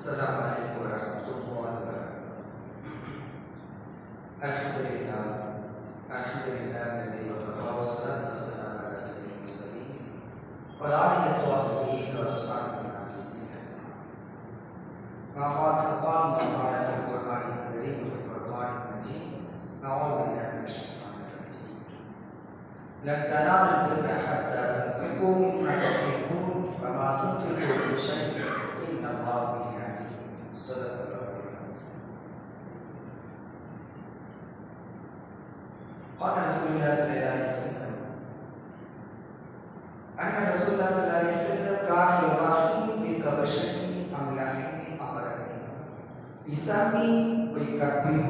السلام عليكم ورحمة الله وبركاته. الحمد لله الحمد لله الذي وفق والصلاة والسلام على سيدنا المرسلين. والعافية الطاهرين وأصحابه العاقلين ما قال قال ما قال في القرآن الكريم وفي القرآن المجيد. أعوذ بالله من الشيطان الرجيم. لن تنالوا البر حتى تنفقوا ما تحبون وما تنفقوا sami wikabih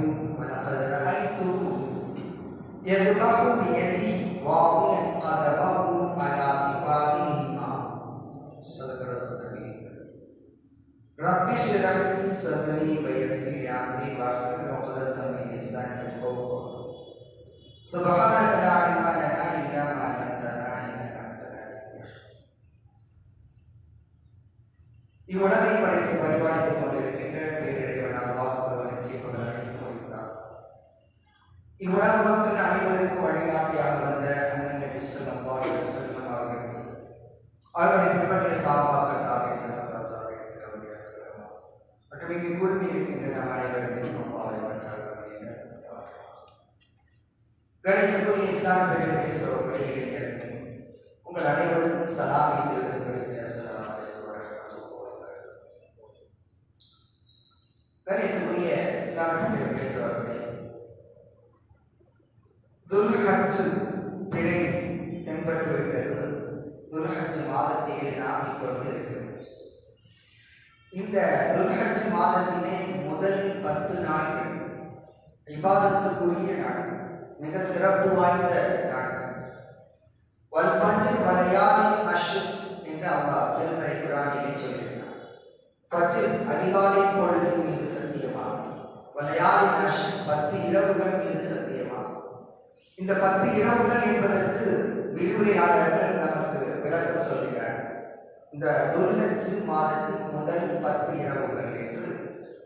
கணிதத்துக்கு இஸ்லாம் பெயருடைய சிறப்புடைய இளைஞர்கள் உங்கள் அனைவருக்கும் சலாம் இந்த துல்ஹஜ் மாதத்தின் முதல் பத்து இரவுகள் என்று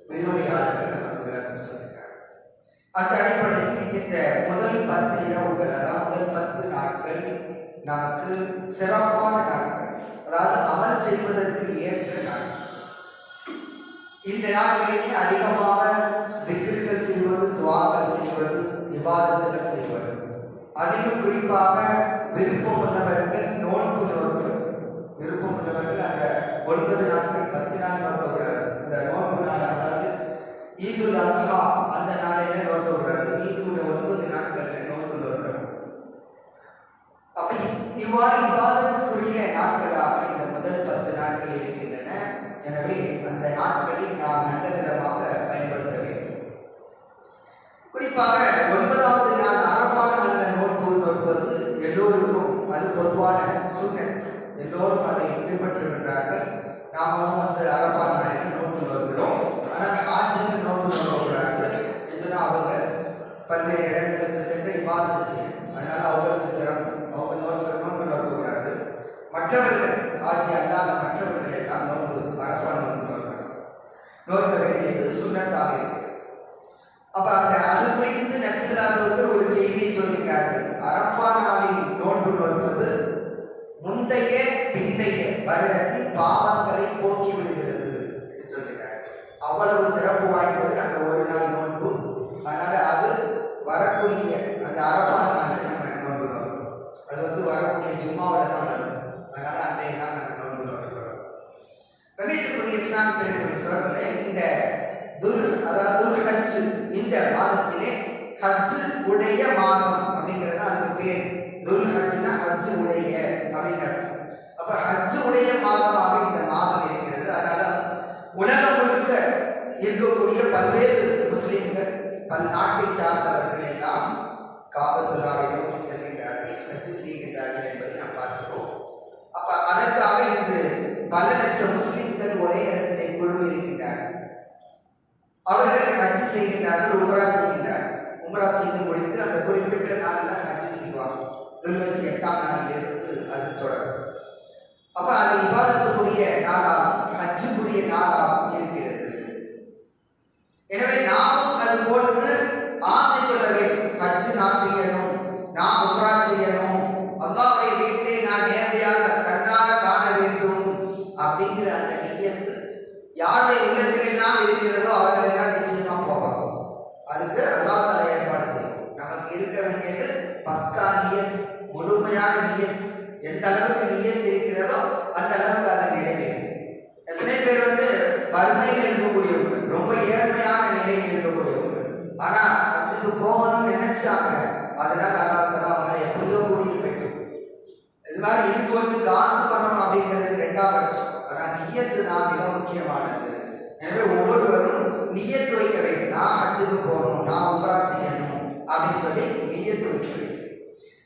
விரிவுரையாளர்கள் நமக்கு விளக்கம் சொல்லியிருக்காங்க. அந்த அடிப்படையில் இந்த முதல் பத்து இரவுகள் அதாவது முதல் பத்து நாட்கள் நமக்கு சிறப்பான நாட்கள் அதாவது அமல் செய்வதற்கு ஏற்ற நாட்கள் இந்த நாட்களிலே அதிகமாக திக்ருகள் செய்வது துவாக்கள் செய்வது விவாதங்கள் செய்வது. அதிலும் குறிப்பாக விருப்பம் cuerpo de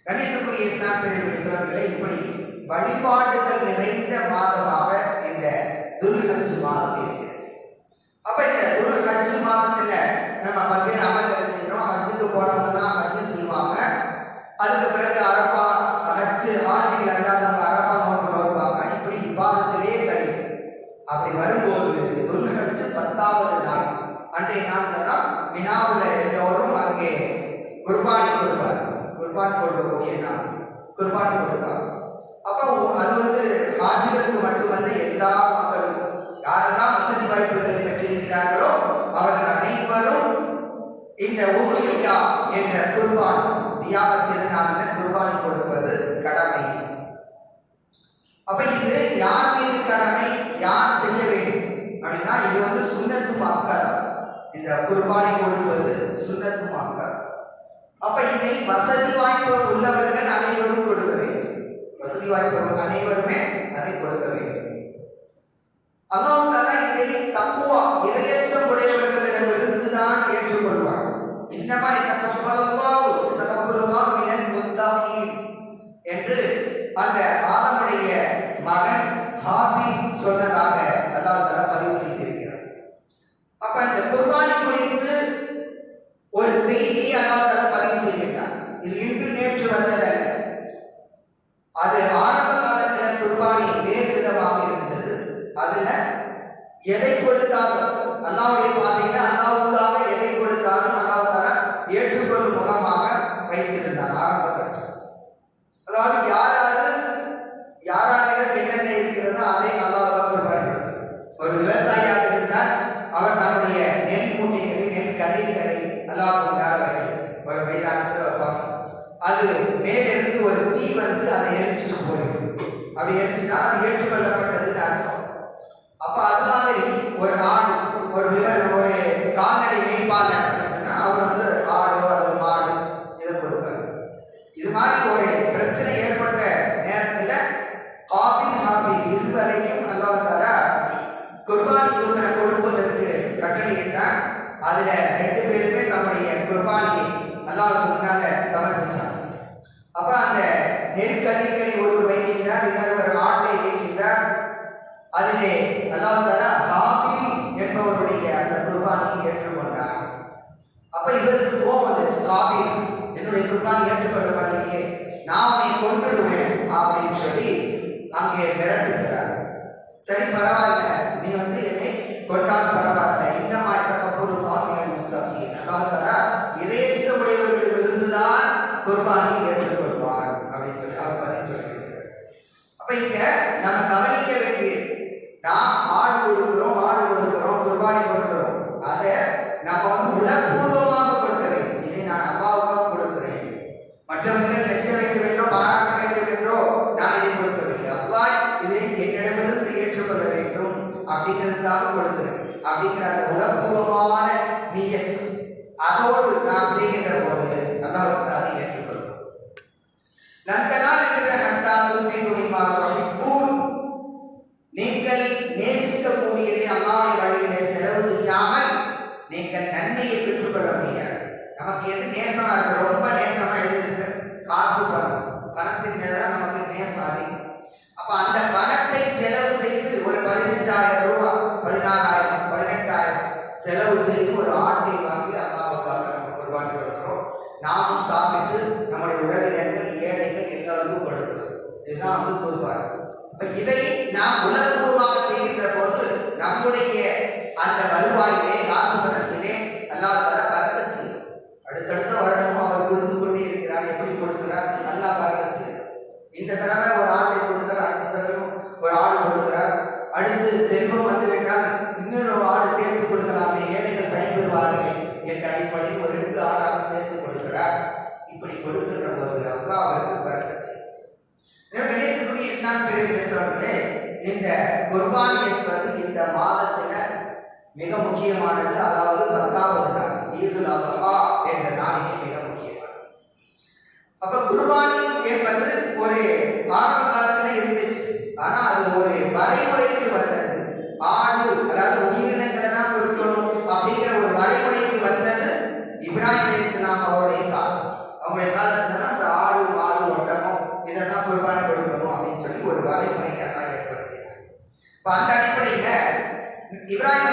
கணிதக்குரிய இஸ்லாம் பெரியவர்கள் இப்படி வழிபாடுகள் நிறைந்த மாதமாக அப்ப இது யார் மீது கடமை யார் செய்ய வேண்டும்? அப்படின்னா இது வந்து சுண்ணத்து மாக்கா இந்த குர்பானி கொடுப்பது சுண்ணத்து மாக்கா அப்ப இதை வசதி வாய்ப்பு உள்ளவர்கள் அனைவரும் கொடுக்க வேண்டும். வசதி வாய்ப்பு அனைவருமே அதை கொடுக்க வேண்டும். அப்படிங்கிறதுக்காக கொடுக்கிறேன். அப்படிங்கிற அந்த உணர்பூர்வமான நீயத்து. அதோடு நாம் செய்கின்ற போது நல்லா இருக்கிறது அதை ஏற்றுக்கொள்வோம். நன்மை இப்போ அந்த அடிப்படையில் இப்ராஹிம்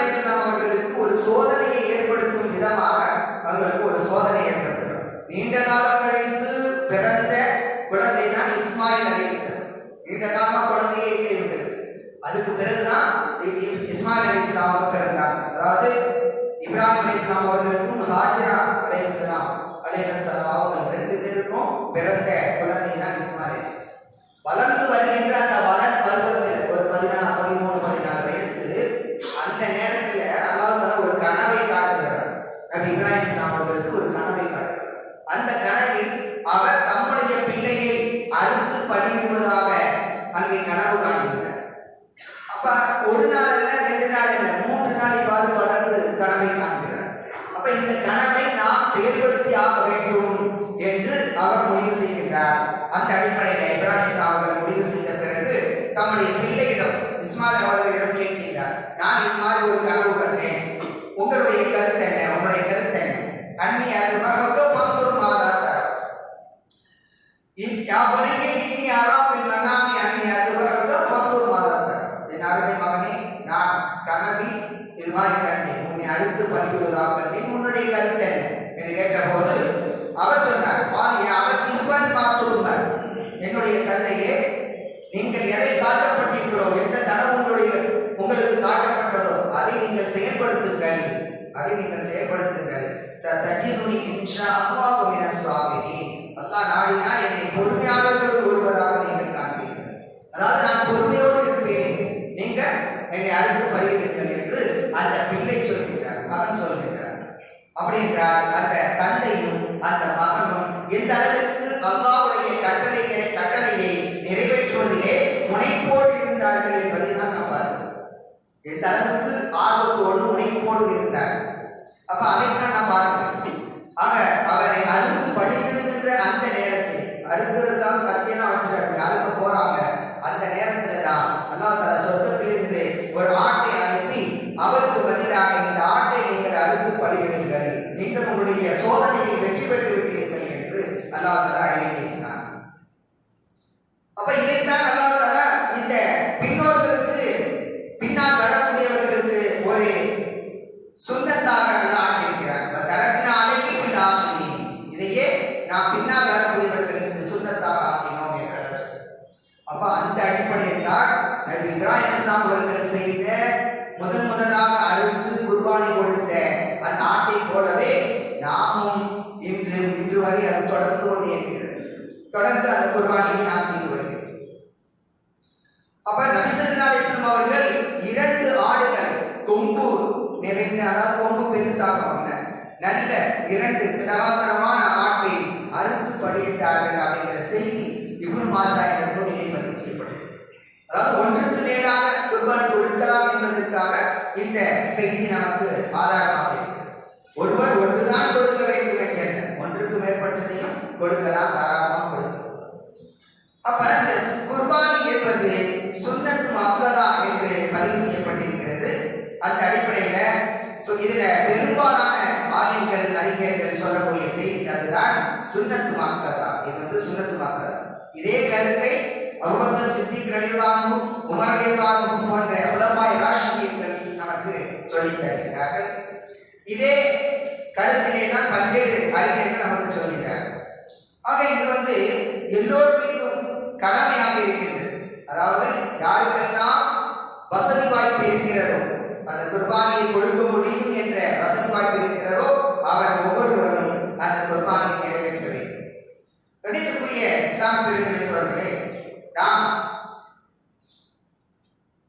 செயல்படுத்தி ஆக வேண்டும்.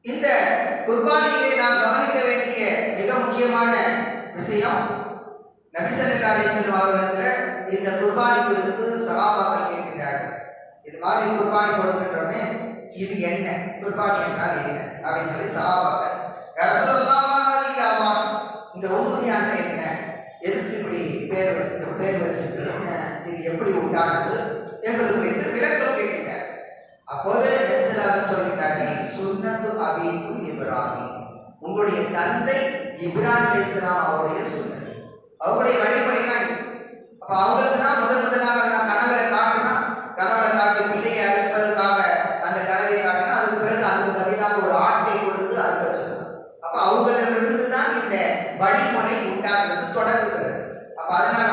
இந்த குர்பானியிலே நாம் கவனிக்க வேண்டிய மிக முக்கியமான விஷயம் நபிசல்லா அலிசல்லம் அவர்களிடத்தில் இந்த குர்பானி குறித்து சகாபாக்கள் கேட்கின்றார்கள். இது மாதிரி குர்பானி கொடுக்கின்றோமே இது என்ன? குர்பானி என்றால் என்ன? அப்படின்னு சொல்லி சகாபாக்கள் உங்களுடைய தந்தை இப்ராஹிம் அலிஸ்லாம் அவருடைய சுன்னத் அவருடைய வழிமுறை தான் அப்ப அவங்களுக்கு தான் முதல் முதலாக நான் கனவுல காட்டுனா கனவுல காட்டி பிள்ளையை அறுப்பதற்காக அந்த கனவை காட்டினா அதுக்கு பிறகு அதுக்கு பதிலாக ஒரு ஆட்டை கொடுத்து அறுக்க சொன்னார் அப்ப அவங்களிலிருந்து தான் இந்த வழிமுறை உண்டாகிறது தொடங்குகிறது. அப்ப அதனால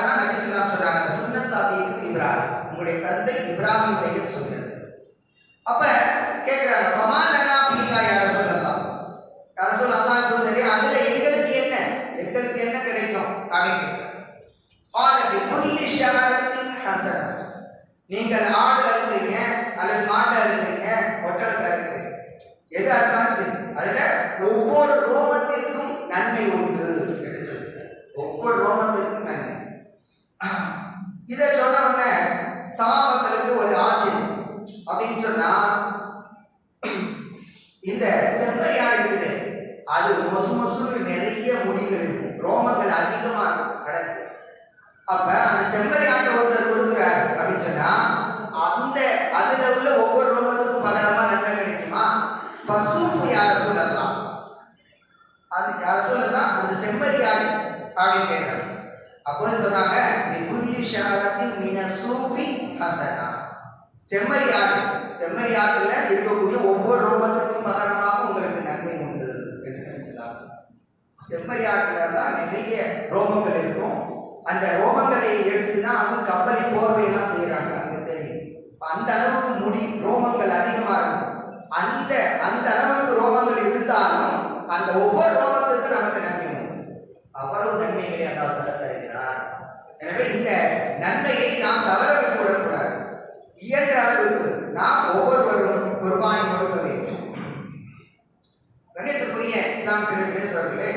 கண்ணியத்துக்குரிய இஸ்லாம் பேசுவர்களே.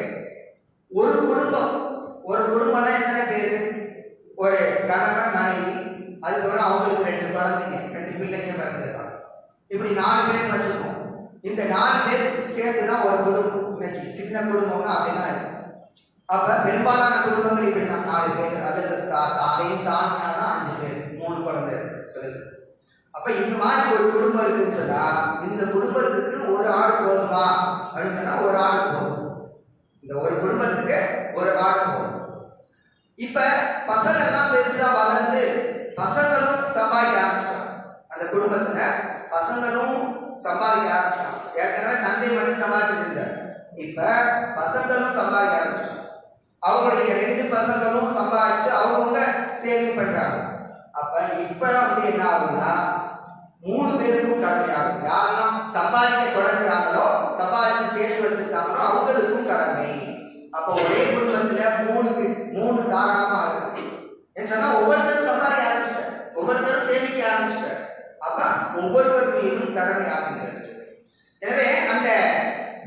ஒரு குடும்பம் ஒரு குடும்பம்னா எத்தனை பேர்? ஒரு கணவன் மனைவி அதுக்கப்புறம் அவங்களுக்கு ரெண்டு குழந்தைங்க ரெண்டு பிள்ளைங்க பிறந்திருக்காங்க. இப்படி நாலு பேர் வச்சுப்போம் இந்த நாலு பேர் சேர்த்து தான் ஒரு குடும்பம். இன்னைக்கு சின்ன குடும்பம்னா அப்படிதான் இருக்கு. அப்ப பெரும்பாலான குடும்பங்கள் இப்படி தான் நாலு பேர் அல்லது தா- தாவையும் தாண்டினா தான் அஞ்சு பேர் மூணு குழந்தை சொல்லுது. அப்ப இந்த மாதிரி ஒரு குடும்பம் இருக்குன்னு சொன்னா இந்த குடும்பத்துக்கு ஒரு ஆடு போதுமா? அப்படின்னு சொன்னா ஒரு ஆடு போதும். இந்த ஒரு குடும்பத்துக்கு ஒரு ஆடு போதும். இப்ப பசங்க எல்லாம் பெருசா வளர்ந்து பசங்களும் சம்பாதிக்க ஆரம்பிச்சிட்டாங்க. அந்த குடும்பத்துல பசங்களும் சம்பாதிக்க ஆரம்பிச்சிட்டாங்க. ஏற்கனவே தந்தை மட்டும் சம்பாதிச்சிட்டு இருந்தார். இப்ப பசங்களும் சம்பாதிக்க ஆரம்பிச்சிட்டாங்க. அவங்களுடைய ரெண்டு பசங்களும் சம்பாதிச்சு அவங்க சேவிங் பண்றாங்க அப்ப இப்ப வந்து என்ன ஆகுதுன்னா மூணு பேருக்கும் கடமை ஆகும் யாரெல்லாம் சம்பாதிக்க தொடங்குறாங்களோ சம்பாதிச்சு சேர்த்து வச்சிருக்காங்களோ அவங்களுக்கும் கடமை அப்போ ஒரே குடும்பத்துல மூணு பே- மூணு தாராளமா இருக்கு ஏன்னு சொன்னா ஒவ்வொருத்தரும் சம்பாதிக்க ஆரம்பிச்சிட்டார் ஒவ்வொருத்தரும் சேமிக்க ஆரம்பிச்சிட்டார் அப்ப ஒவ்வொருவர் மீதும் கடமை ஆகின்றது எனவே அந்த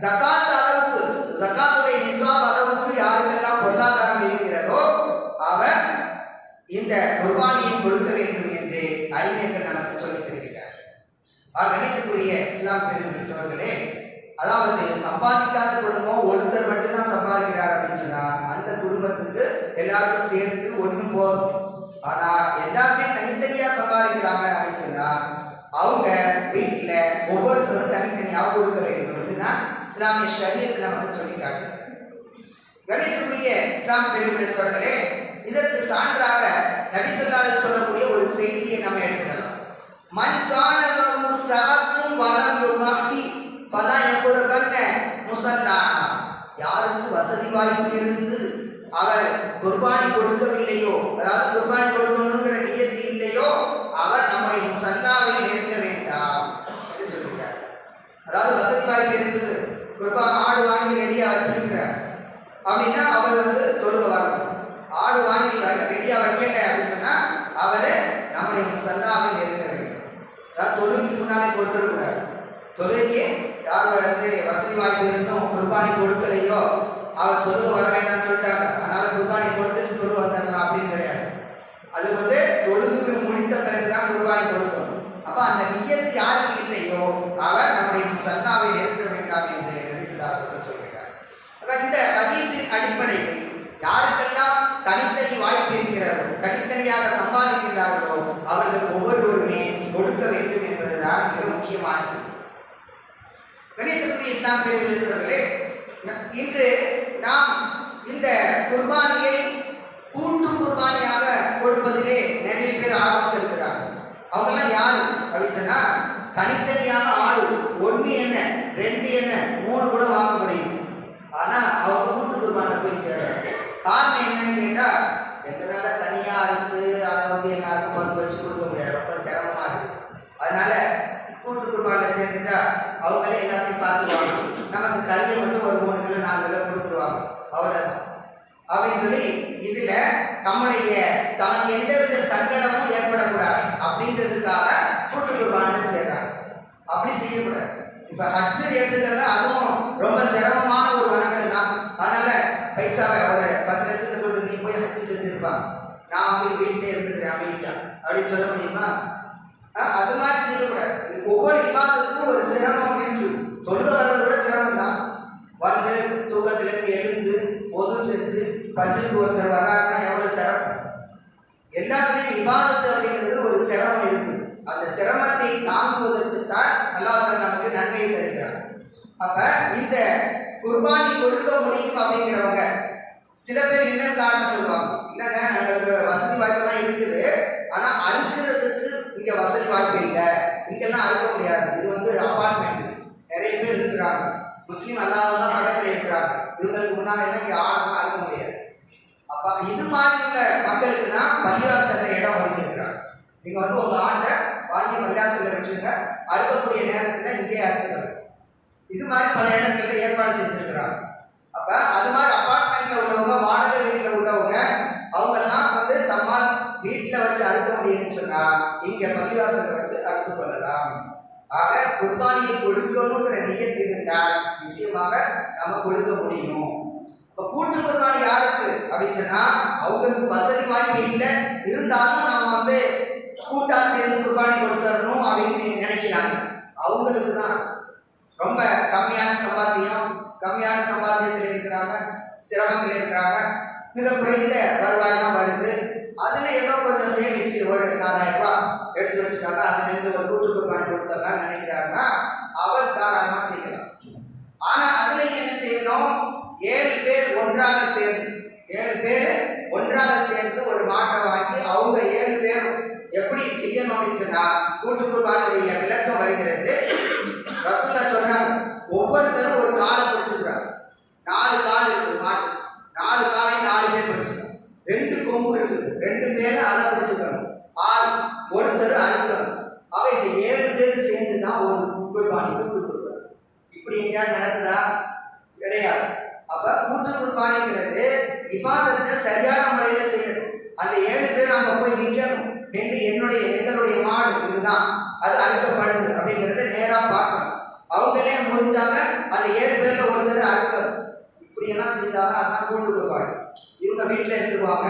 ஜகாத் அளவுக்கு ஜகாத்துடைய நிசாப் அளவுக்கு யாருக்கெல்லாம் பொருளாதாரம் இருக்கிறதோ அவர் இந்த குர்பானியை கொடுக்க வேண்டும் என்று அறிஞர்கள் நமக்கு சொல்லித் தருகிறார் ஆக கணித்துக்குரிய இஸ்லாம் பெருமை சோர்களே அதாவது சம்பாதிக்காத குடும்பம் ஒருத்தர் மட்டும்தான் சம்பாதிக்கிறார் அப்படின்னு சொன்னா அந்த குடும்பத்துக்கு எல்லாருக்கும் சேர்த்து ஒண்ணு போதும் ஆனா எல்லாருமே தனித்தனியா சம்பாதிக்கிறாங்க அப்படின்னு சொன்னா அவங்க வீட்டுல ஒவ்வொருத்தரும் தனித்தனியாக கொடுக்க இதுதான். இஸ்லாமிய ஷரியத்தில் நமக்கு சொல்லி காட்டுகிறது கணிதக்குரிய இஸ்லாம் பெருமிரசவர்களே இதற்கு சான்றாக நபி சொல்லக்கூடிய ஒரு செய்தியை நம்ம எடுத்துக்கலாம். மண் கான லஹு வரம் வலம் யுமஹி ஃபலா யகுரபன்ன முஸல்லானா யாருக்கு வசதி வாய்ப்பு இருந்து அவர் குர்பானி கொடுக்கவில்லையோ அதாவது குர்பானி கொடுக்கணும் நியத்தி இல்லையோ அவர் நம்முடைய முசல்லாவை நெருங்க வேண்டாம் என்று சொல்கிறார் அதாவது வசதி வாய்ப்பு இருக்குது. குறிப்பா ஆடு வாங்கி ரெடியாக வச்சிருக்கிறார். அப்படின்னா அவர் வந்து தொழுக வரணும். ஆடு வாங்கி ரெடியாக வைக்கல அப்படின்னு சொன்னால் அவரு நம்முடைய சல்லாமல் இருக்க வேண்டும். அதாவது தொழுகைக்கு முன்னாலே கொடுத்துடக்கூடாது. தொழுகைக்கு யார் வந்து வசதி வாய்ப்பு இருந்தும் குர்பானி கொடுக்கலையோ அவர் தொழுக வர வேண்டும் சொல்லிட்டாங்க அதனால குர்பானி கொடுத்துட்டு தொழுக வந்துடலாம் அப்படின்னு கிடையாது அது வந்து தொழுது முடித்த பிறகுதான் குர்பானி கொடுக்கணும் அப்ப அந்த நியத்து யாருக்கு இல்லையோ அவர் இஸ்லாம் பிரிவிலே இன்று நாம் இந்த குர்பானியை கூட்டு குர்பானியாக கொடுப்பதிலே நிறைய பேர் ஆர்வம் செலுத்துறாங்க அவங்கெல்லாம் யாரு அப்படின்னு சொன்னா தனித்தனியாக ஆடு ஒண்ணு என்ன ரெண்டு என்ன மூணு கூட வாங்க முடியும் ஆனா அவங்க கூட்டு குர்பானை போய் சேர்றாங்க காரணம் என்னன்னு கேட்டா எங்களால தனியா அறுத்து அதை வந்து எல்லாருக்கும் பங்கு வச்சு கொடுக்க முடியாது ரொம்ப சிரமமா இருக்கு அதனால கூட்டு குர்பானில் சேர்ந்துட்டா அவங்களே எல்லாத்தையும் பார்த்துருவாங்க நமக்கு கறியை மட்டும் ஒரு மூணு கிலோ நாலு கிலோ கொடுத்துருவாங்க அவ்வளவுதான் அப்படின்னு சொல்லி இதுல தம்முடைய தனக்கு எந்தவித சங்கடமும் ஏற்படக்கூடாது அப்படிங்கிறதுக்காக கூட்டு குர்பானை சேர்றாங்க அப்படி செய்யக்கூடாது இப்ப ஹஜ்ஜு எடுத்துக்கிறத அதுவும் ரொம்ப சிரமமான ஒரு வணக்கம் தான் அதனால பைசாவை ஒரு பத்து லட்சத்தை கொடுத்து நீ போய் ஹஜ்ஜு செஞ்சிருப்பான் நான் வந்து வீட்டிலே இருந்துக்கிறேன் அமைதியா அப்படின்னு சொல்ல முடியுமா ஆஹ் அது மாதிரி செய்யக்கூடாது ஒவ்வொரு விவாதத்துக்கும் ஒரு சிரமம் இருக்கு தொழுக வர்றது கூட சிரமம் தான் வந்து தூக்கத்திலிருந்து எழுந்து பொது செஞ்சு பஜ்ருக்கு ஒருத்தர் வர்றாருன்னா எவ்வளவு சிரமம் எல்லாத்துலேயும் விவாதத்து அப்படிங்கிறது ஒரு சிரமம் இருக்கு அந்த சிரமத்தை தாங்குவதற்கு தான் அல்லாஹ் நமக்கு நன்மையை தருகிறார் அப்ப இந்த குர்பானி கொடுக்க முடியும் அப்படிங்கிறவங்க. சில பேர் என்ன காரணம் சொல்லுவாங்க? இல்லைங்க எங்களுக்கு வசதி வாய்ப்பெல்லாம் இருக்குது. ஆனா அறுக்கிறதுக்கு இங்க வசதி வாய்ப்பு இல்லை. இங்கெல்லாம் அறுக்க முடியாது. இது வந்து அப்பார்ட்மெண்ட் நிறைய பேர் இருக்கிறாங்க. முஸ்லீம் அல்லாதவங்க பக்கத்தில் இருக்கிறாங்க. இவங்களுக்கு முன்னாடி எல்லாம் இங்க ஆடெல்லாம் அறுக்க முடியாது. அப்ப இது மாதிரி உள்ள மக்களுக்கு தான் பள்ளிவாசல்ல இடம் ஒதுக்கி இருக்கிறாங்க நீங்க வந்து உங்க ஆட்டை வாங்கி பள்ளிவாசல்ல விட்டுருங்க அறுக்கக்கூடிய நேரத்துல இங்கேயே அறுத்துக்கலாம் இது மாதிரி பல இடங்கள்ல ஏற்பாடு செஞ்சிருக்கிறாங்க. அப்ப அது மாதிரி அபார்ட்மெண்ட்ல உள்ளவங்க வாடகை வீட்டுல உள்ளவங்க அவங்க எல்லாம் வந்து தம்மால் வீட்டுல வச்சு அறுக்க முடியும்னு சொன்னா இங்க பள்ளிவாசல்ல வச்சு அறுத்து கொள்ளலாம். ஆக குர்பானியை கொடுக்கணுங்கிற நியத்து இருந்தால் நிச்சயமாக நம்ம கொடுக்க முடியும். இப்ப கூட்டு குர்பானி யாருக்கு அப்படின்னு சொன்னா அவங்களுக்கு வசதி வாய்ப்பு இல்லை. இருந்தாலும் நம்ம வந்து கூட்டா சேர்ந்து குர்பானி கொடுத்துடணும் அப்படின்னு நினைக்கிறாங்க. அவங்களுக்கு தான் with a குர்பானி கூட்டு குர்பானி இப்படி எங்கேயாவது நடக்குதா? கிடையாது. அப்ப கூட்டு குர்பானிங்கிறது இபாதத்தை சரியான முறையில செய்யணும். அந்த ஏழு பேர் அங்க போய் நிக்கணும். நின்று என்னுடைய எங்களுடைய மாடு இதுதான். அது அறுக்கப்படுது அப்படிங்கிறத நேரா பார்க்கணும். அவங்களே முடிஞ்சாங்க அந்த ஏழு பேர்ல ஒருத்தர் அறுக்கணும். இப்படி எல்லாம் செஞ்சாதான் அதான் கூட்டு குர்பானி. இவங்க வீட்டுல இருந்துக்குவாங்க.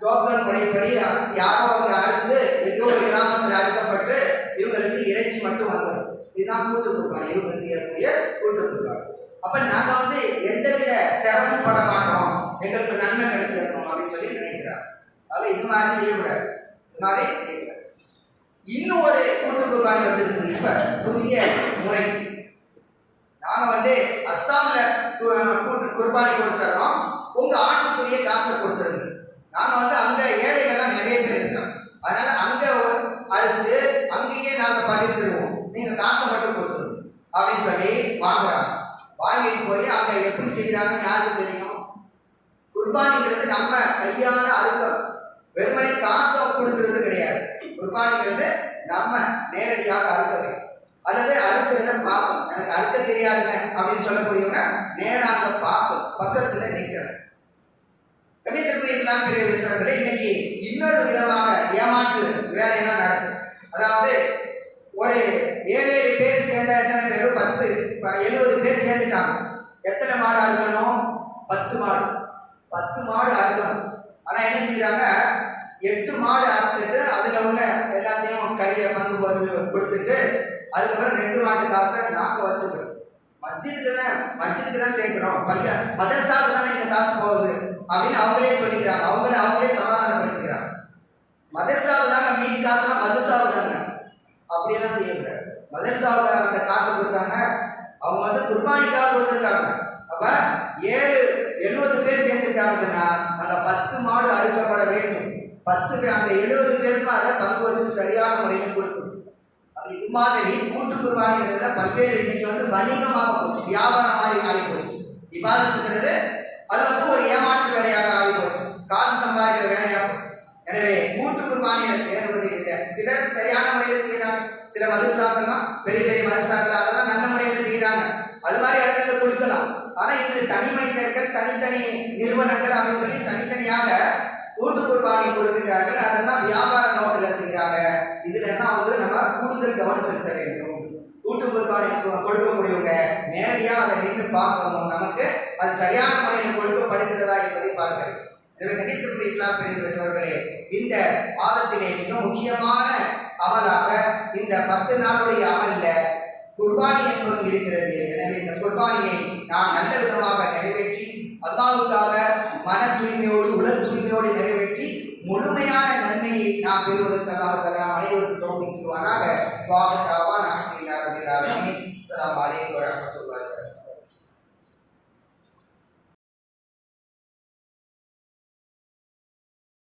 டோக்கன் முறைப்படி யாரோ அங்க அறுத்து எங்கோ ஒரு கிராமத்துல அறுக்கப்பட்டு இவங்களுக்கு இறைச்சி மட்டும் வந்துடும். இதுதான் கூட்டு குர்பானி இவங்க செய்யக்கூடிய கூட்டு குர்பானி அப்ப நாங்க வந்து எந்தவித சிரமம் பட மாட்டோம். எங்களுக்கு நன்மை கிடைச்சிருக்கோம் அப்படின்னு சொல்லி நினைக்கிறார். அதாவது இது மாதிரி செய்யக்கூடாது. இது மாதிரி செய்யக்கூடாது. இன்னும் ஒரு கூட்டு குர்பானி வந்துருக்குது. இப்ப புதிய முறை. நாங்க வந்து அஸ்ஸாம்ல கூட்டு குர்பானி கொடுத்துறோம் உங்க ஆட்டுக்குரிய காசை கொடுத்துருங்க. நாங்க வந்து அங்க ஏழைகள்லாம் நிறைய பேர் இருக்காங்க அதனால அங்க ஒரு- அறுத்து அங்கேயே நாங்க பகிர்ந்துருவோம் நீங்க காசை மட்டும் கொடுத்துருங்க அப்படின்னு சொல்லி வாங்குறாங்க வாங்கிட்டு போய் அங்க செய்கிறாங்கன்னு யாருக்கு தெரியும்? குர்பானிங்கிறது நம்ம கையால அறுக்கிறோம் வெறுமனை காசை கொடுக்கறது கிடையாது. குர்பானிங்கிறது நம்ம நேரடியாக அறுக்கவே அல்லது அறுக்கிறத பார்க்கும் எனக்கு அறுக்க தெரியாதுங்க அப்படின்னு சொல்லக்கூடியவங்க நேராக பார்க்கும் பார்க்கணும் பக்கத்துல நிற்கணும் கண்ணியத்திற்குரிய இஸ்லாம் பிரிவு இன்னைக்கு இன்னொரு விதமாக ஏமாற்று வேலையெல்லாம் நடக்குது. அதாவது ஒரு ஏழு ஏழு பேர் சேர்ந்த எத்தனை பேரும் பத்து எழுபது பேர் சேர்ந்துட்டாங்க. எத்தனை மாடு அறுக்கணும்? பத்து மாடு. பத்து மாடு அறுக்கணும். ஆனால் என்ன செய்கிறாங்க எட்டு மாடு அறுத்துட்டு அதில் உள்ள எல்லாத்தையும் கறியை பங்கு கொடுத்துட்டு அதுக்கப்புறம் ரெண்டு மாட்டு காசை நாங்கள் வச்சுக்கிறோம் மஸ்ஜிதுக்கு தானே மஸ்ஜிதுக்கு தான் சேர்க்கிறோம். பல்ல மதரசாவுக்கு தானே இந்த காசு போகுது அப்படின்னு அவங்களே சொல்லிக்கிறாங்க. அவங்கள அவங்களே சமாதானப்படுத்திக்கிறாங்க. மதரசாவுக்கு தாங்க மீதி காசுலாம் மதரசாவுக்கு தாங்க. அப்படியெல்லாம் செய்யக்கூடாது. மதரசாவுக்கு அந்த காசை கொடுத்தாங்க அவங்க வந்து குர்பானிக்காக கொடுத்துருக்காங்க. அப்ப ஏழு எழுபது பேர் சேர்ந்துட்டாங்கன்னா அந்த பத்து மாடு அறுக்கப்பட வேண்டும். பத்து பேர் அந்த எழுபது பேருக்கும் அதை பங்கு வச்சு சரியான முறையில் கொடுக்கும் இது மாதிரி கூட்டு குர்பானிங்கிறதுல பல்வேறு இன்னைக்கு வந்து வணிகமாக போச்சு. வியாபாரம் மாதிரி ஆகி போச்சு விவாதத்துங்கிறது அது வந்து ஒரு ஏமாற்று வேலையாக ஆகி போச்சு காசு சம்பாதிக்கிற வேலையாக போச்சு. எனவே கூட்டு குர்பானியில சேருவதை விட சிலர் சரியான முறையில செய்யறாங்க. சில மதுசாக்கெல்லாம் பெரிய பெரிய மதுசாக்கள் அதெல்லாம் நல்ல முறையில செய்யறாங்க அது மாதிரி இடத்துல கொடுக்கலாம் ஆனா இன்று தனி மனிதர்கள் தனித்தனி நிறுவனங்கள் அப்படின்னு சொல்லி தனித்தனியாக கூட்டு குர்பானி கொடுக்கிறார்கள் அதெல்லாம் வியாபார நோக்கில் செய்கிறாங்க இதுல எல்லாம் வந்து நம்ம கூடுதல் கவனம் செலுத்த வேண்டும். கூட்டு குர்பானி கொடுக்கக்கூடியவங்க நேரடியாக அதை நின்று பார்க்கணும். நமக்கு அது சரியான முறையில் கொடுக்கப்படுகிறதா என்பதை பார்க்க வேண்டும். எனவே கணித்துக்குரிய இஸ்லாம் பெரியவர்களே இந்த மாதத்திலே மிக முக்கியமான அவலாக இந்த பத்து நாளுடைய அமல்ல குர்பானி என்பதும் இருக்கிறது. எனவே இந்த குர்பானியை நாம் நல்ல விதமாக நிறைவேற்ற அல்லாவுக்காக மன தூய்மையோடு உடல் தூய்மையோடு நிறைவேற்றி முழுமையான நன்மையை நாம் பெறுவதற்கு அல்லாஹ் அனைவருக்கும் தோல்வி செய்வாராக வாக